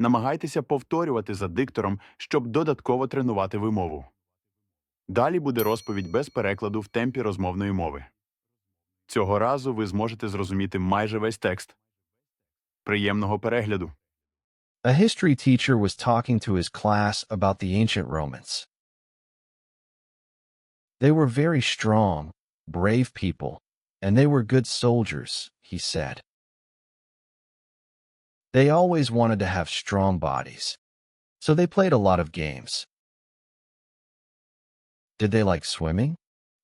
Намагайтеся повторювати за диктором, щоб додатково тренувати вимову. Далі буде розповідь без перекладу в темпі розмовної мови. Цього разу ви зможете зрозуміти майже весь текст. Приємного перегляду! A history teacher was talking to his class about the ancient Romans. They were very strong, brave people, and they were good soldiers, he said. They always wanted to have strong bodies, so they played a lot of games. Did they like swimming?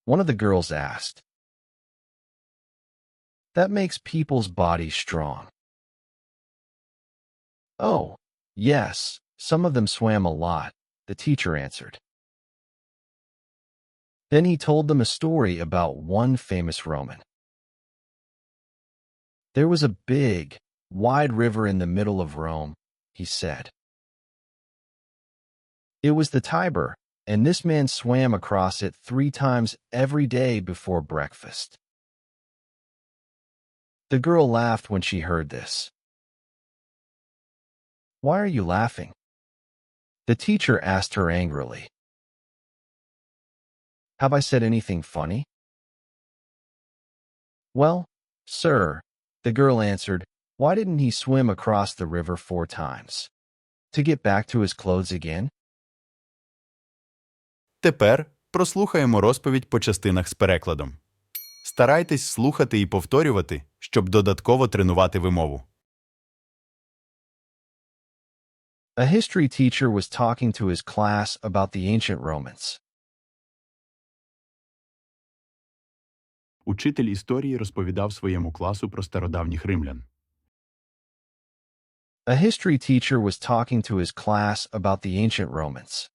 One of the girls asked. That makes people's bodies strong. Oh, yes, some of them swam a lot, the teacher answered. Then he told them a story about one famous Roman. There was a big, wide river in the middle of Rome, he said. It was the Tiber, and this man swam across it three times every day before breakfast. The girl laughed when she heard this. Why are you laughing? The teacher asked her angrily. Have I said anything funny? Well, sir, the girl answered, why didn't he swim across the river four times? To get back to his clothes again? Тепер прослухаємо розповідь по частинах з перекладом. Старайтесь слухати і повторювати, щоб додатково тренувати вимову. A history teacher was talking to his class about the ancient Romans. Учитель історії розповідав своєму класу про стародавніх римлян. A history teacher was talking to his class about the ancient Romans.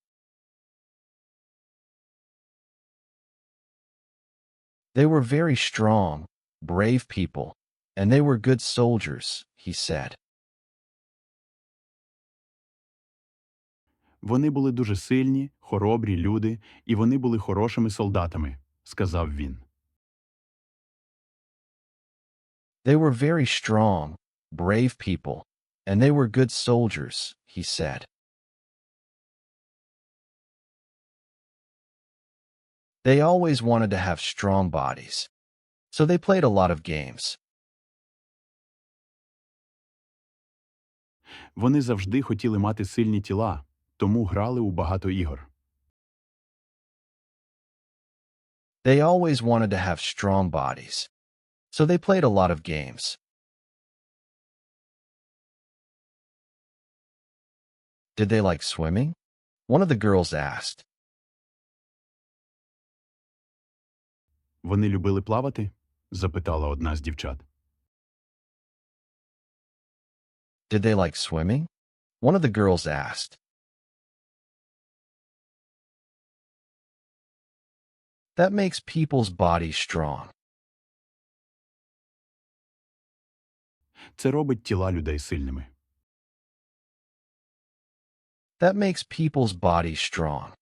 They were very strong, brave people, and they were good soldiers, he said. Вони були дуже сильні, хоробрі люди, і вони були хорошими солдатами, сказав він. They were very strong, brave people, and they were good soldiers, he said. They always wanted to have strong bodies, so they played a lot of games. Вони завжди хотіли мати сильні тіла, тому грали у багато ігор. They always wanted to have strong bodies, so they played a lot of games. Did they like swimming? One of the girls asked. Вони любили плавати? запитала одна з дівчат. Did they like swimming? One of the girls asked. That makes people's bodies strong. Це робить тіла людей сильними. That makes people's bodies strong.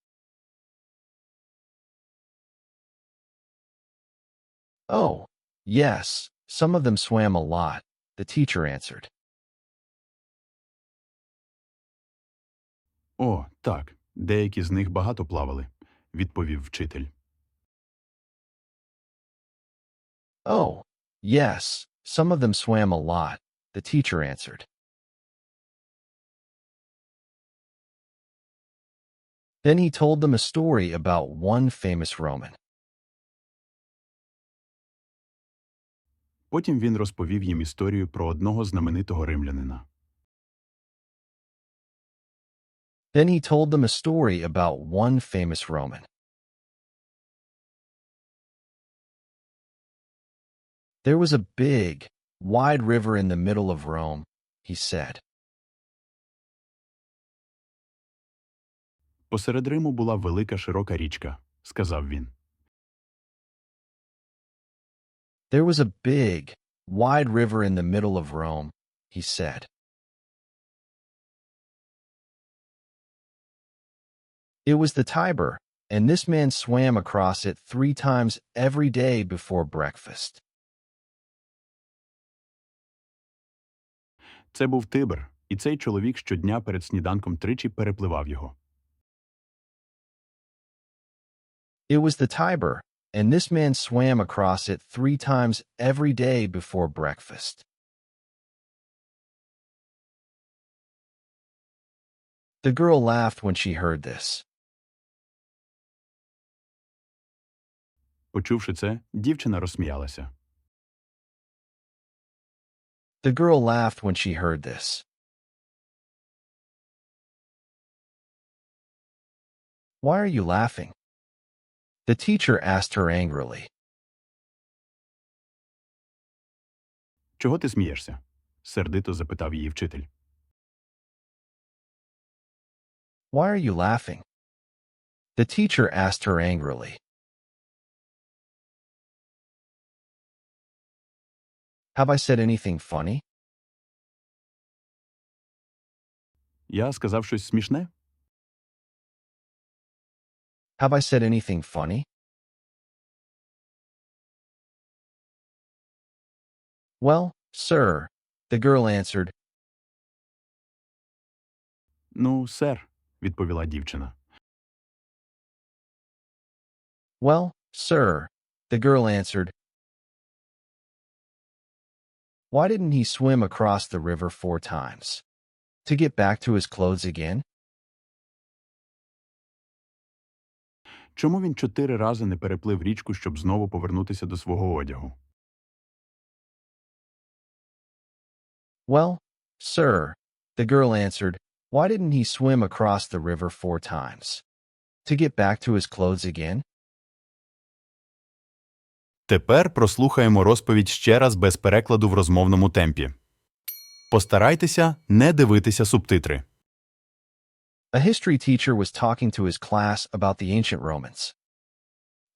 Oh, yes, some of them swam a lot, the teacher answered. О, так, деякі з них багато плавали, відповів вчитель. Oh, yes, some of them swam a lot, the teacher answered. Then he told them a story about one famous Roman. Потім він розповів їм історію про одного знаменитого римлянина. Then he told them a story about one famous Roman. There was a big, wide river in the middle of Rome, he said. Посеред Риму була велика широка річка, сказав він. There was a big, wide river in the middle of Rome, he said. It was the Tiber, and this man swam across it three times every day before breakfast. Це був Тибр, і цей чоловік щодня перед сніданком тричі перепливав його. It was the Tiber, and this man swam across it three times every day before breakfast. The girl laughed when she heard this. Почувши це, дівчина розсміялася. The girl laughed when she heard this. Why are you laughing? The teacher asked her angrily. Чого ти смієшся? сердито запитав її вчитель. Why are you laughing? The teacher asked her angrily. Have I said anything funny? Я сказав щось смішне? Have I said anything funny? Well, sir, the girl answered, Ну, сер, відповіла дівчина. Well, sir, the girl answered. Why didn't he swim across the river four times? To get back to his clothes again? Чому він чотири рази не переплив річку, щоб знову повернутися до свого одягу? Well, sir, the girl answered, why didn't he swim across the river four times? To get back to his clothes again? Тепер прослухаємо розповідь ще раз без перекладу в розмовному темпі. Постарайтеся не дивитися субтитри. A history teacher was talking to his class about the ancient Romans.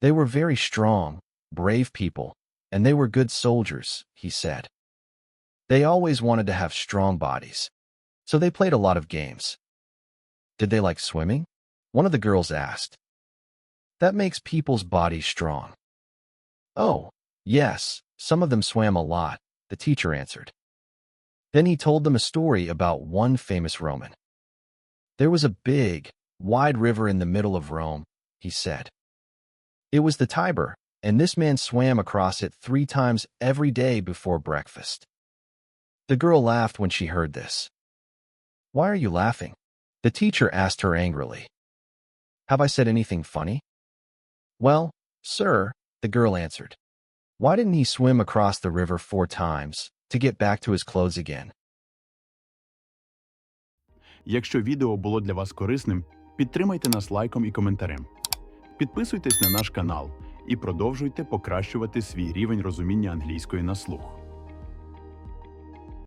They were very strong, brave people, and they were good soldiers, he said. They always wanted to have strong bodies, so they played a lot of games. Did they like swimming? One of the girls asked. That makes people's bodies strong. Oh, yes, some of them swam a lot, the teacher answered. Then he told them a story about one famous Roman. There was a big, wide river in the middle of Rome, he said. It was the Tiber, and this man swam across it three times every day before breakfast. The girl laughed when she heard this. Why are you laughing? The teacher asked her angrily. Have I said anything funny? Well, sir, the girl answered. Why didn't he swim across the river four times to get back to his clothes again? Якщо відео було для вас корисним, підтримайте нас лайком і коментарем. Підписуйтесь на наш канал і продовжуйте покращувати свій рівень розуміння англійської на слух.